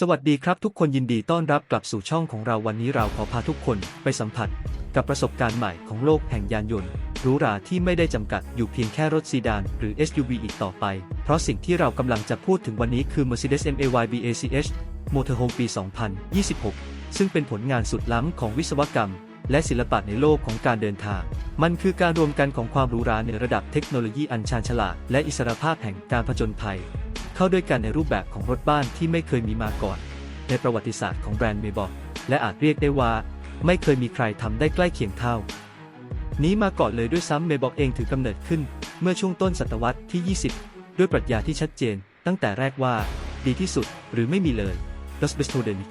สวัสดีครับทุกคนยินดีต้อนรับกลับสู่ช่องของเราวันนี้เราขอพาทุกคนไปสัมผัส กับประสบการณ์ใหม่ของโลกแห่งยานยนต์หรูหราที่ไม่ได้จำกัดอยู่เพียงแค่รถซีดาน หรือ SUV อีกต่อไป เพราะสิ่งที่เรากำลังจะพูดถึงวันนี้คือ Mercedes MAY BACH Motorhome ปี 2026 ซึ่งเป็นผลงานสุดล้ำของวิศวกรรม และศิลปะในโลกของการเดินทาง มันคือการรวมกันของความหรูหราในระดับเทคโนโลยีอันชาญฉลาดและอิสรภาพแห่งการผจญภัย เข้าด้วยกันในรูปแบบของรถบ้านที่ไม่เคยมีมาก่อน ในประวัติศาสตร์ของแบรนด์เมบอกและอาจเรียกได้ว่า ไม่เคยมีใครทำได้ใกล้เคียงเท่า นี้มาก่อนเลยด้วยซ้ำเมบอกเองถือกำเนิดขึ้น เมื่อช่วงต้นศตวรรษที่ 20 ด้วยปรัชญาที่ชัดเจน ตั้งแต่แรกว่า ดีที่สุดหรือไม่มีเลย Los b e s t o d e n i x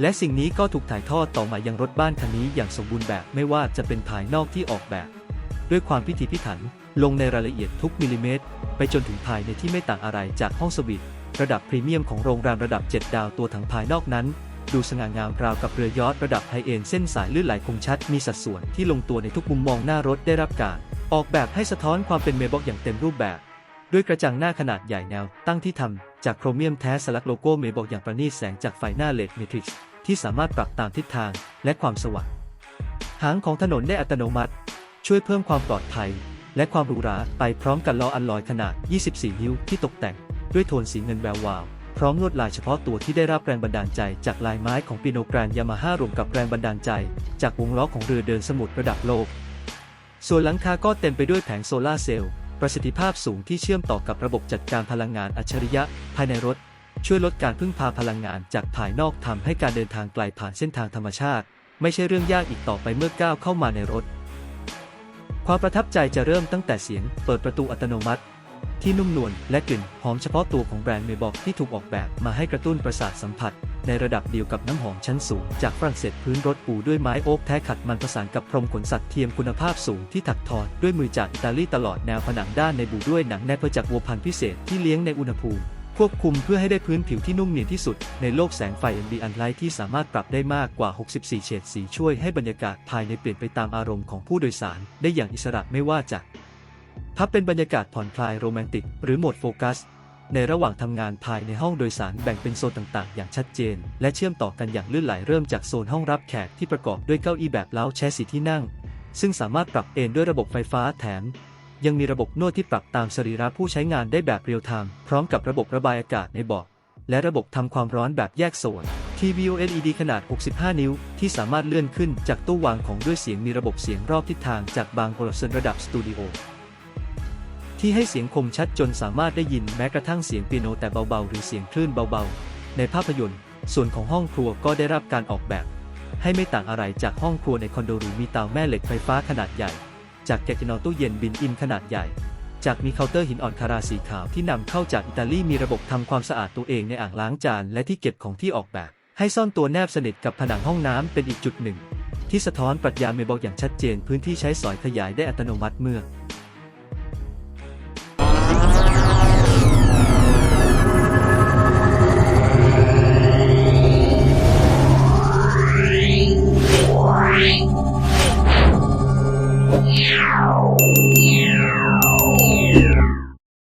และสิ่งนี้ก็ถูกถ่ายทอดต่อมายังรถบ้านคันนี้อย่างสมบูรณ์แบบไม่ว่าจะเป็นภายนอกที่ออกแบบ ด้วยความพิถีพิถัน ลงในรายละเอียดทุกมิลลิเมตร ไปจนถึงภายในที่ไม่ต่างอะไรจากห้องสวีทระดับพรีเมียมของโรงแรมระดับ 7 ดาวตัวถังภายนอกนั้น ดูสง่างามราวกับเรือยอทระดับไฮเอ็นเส้นสายลื่นไหลคมชัดมีสัดส่วนที่ลงตัวในทุกมุมมองหน้ารถได้รับการ ออกแบบให้สะท้อนความเป็นเมบอกอย่างเต็มรูปแบบ ด้วยกระจังหน้าขนาดใหญ่แนว ตั้งที่ทำจากโครเมียมแท้สลักโลโก้เมบอกอย่างประณีตแสงจากไฟหน้าเลดเมทริกซ์ที่สามารถปรับตามทิศทางและความสว่างหางของถนนได้อัตโนมัติ ช่วยเพิ่มความปลอดภัย และความหรูหราไปพร้อมกันล้ออัลลอยขนาด 24 นิ้วที่ตกแต่ง ด้วยโทนสีเงินแวววาว พร้อมลวดลายเฉพาะตัวที่ได้รับแรงบันดาลใจจากลายไม้ของปิโนแกรนยามาฮ่ารวมกับแรงบันดาลใจ จากวงล้อของเรือเดินสมุทรระดับโลก ส่วนหลังคาก็เต็มไปด้วยแผงโซลาร์เซลล์ประสิทธิภาพสูงที่เชื่อมต่อกับระบบจัดการพลังงานอัจฉริยะ ภายในรถ ช่วยลดการพึ่งพาพลังงานจากภายนอกทำให้การเดินทางไกลผ่านเส้นทางธรรมชาติ ไม่ใช่เรื่องยากอีกต่อไปเมื่อก้าวเข้ามาในรถ ความประทับใจจะเริ่มตั้งแต่เสียงเปิดประตูอัตโนมัติ ที่นุ่มนวลและกลิ่นหอมเฉพาะตัวของแบรนด์เมบอกที่ถูกออกแบบมาให้กระตุ้นประสาทสัมผัส ในระดับเดียวกับน้ำหอมชั้นสูง จากฝรั่งเศสพื้นรถปูด้วยไม้โอ๊กแท้ขัดมันประสานกับพรมขนสัตว์เทียมคุณภาพสูงที่ถักทอด้วยมือจากอิตาลีตลอดแนวผนังด้านในบูด้วยหนังแนบเพื่อจากวัวพันธุ์พิเศษที่เลี้ยงในอุณหภูมิ ควบคุมเพื่อให้ได้พื้นผิวที่นุ่มเนียนที่สุด ในโลกแสงไฟ ambient light ที่สามารถปรับได้มากกว่า 64 เฉดสีช่วยให้บรรยากาศภายในเปลี่ยนไปตามอารมณ์ของผู้โดยสาร ได้อย่างอิสระไม่ว่าจะพับเป็นบรรยากาศผ่อนคลายโรแมนติก หรือโหมดโฟกัส ในระหว่างทำงานภายในห้องโดยสารแบ่งเป็นโซนต่างๆ อย่างชัดเจน และเชื่อมต่อกันอย่างลื่นไหลเริ่มจากโซนห้องรับแขกที่ประกอบด้วยเก้าอี้แบบเล้าแชร์สีที่นั่ง ซึ่งสามารถปรับเอนด้วยระบบไฟฟ้าแถม ยังมีระบบนวดที่ปรับตามสรีระผู้ใช้งานได้แบบเรียลไทม์พร้อมกับระบบระบายอากาศในเบาะและระบบทำความร้อนแบบแยกโซนทีวี OLED ขนาด 65 นิ้ว ที่สามารถเลื่อนขึ้นจากตู้วางของด้วยเสียงมีระบบเสียงรอบทิศทางจากบางโปรเซนระดับสตูดิโอที่ให้เสียงคมชัดจนสามารถได้ยินแม้กระทั่งเสียงเปียโนแต่เบาๆ หรือเสียงคลื่นเบาๆ ในภาพยนตร์ ส่วนของห้องครัวก็ได้รับการออกแบบ ให้ไม่ต่างอะไรจากห้องครัวในคอนโดหรือมีเตาแม่เหล็กไฟฟ้าขนาดใหญ่ จากแกะนอตู้เย็นบินอินขนาดใหญ่ จากมีเคาน์เตอร์หินอ่อนคาราสีขาวที่นำเข้าจากอิตาลีมีระบบทำความสะอาดตัวเองในอ่างล้างจานและที่เก็บของที่ออกแบบ ให้ซ่อนตัวแนบสนิทกับผนังห้องน้ำเป็นอีกจุดหนึ่ง ที่สะท้อนปรัชญาเมบอกอย่างชัดเจนพื้นที่ใช้สอยขยายได้อัตโนมัติเมื่อ Meow.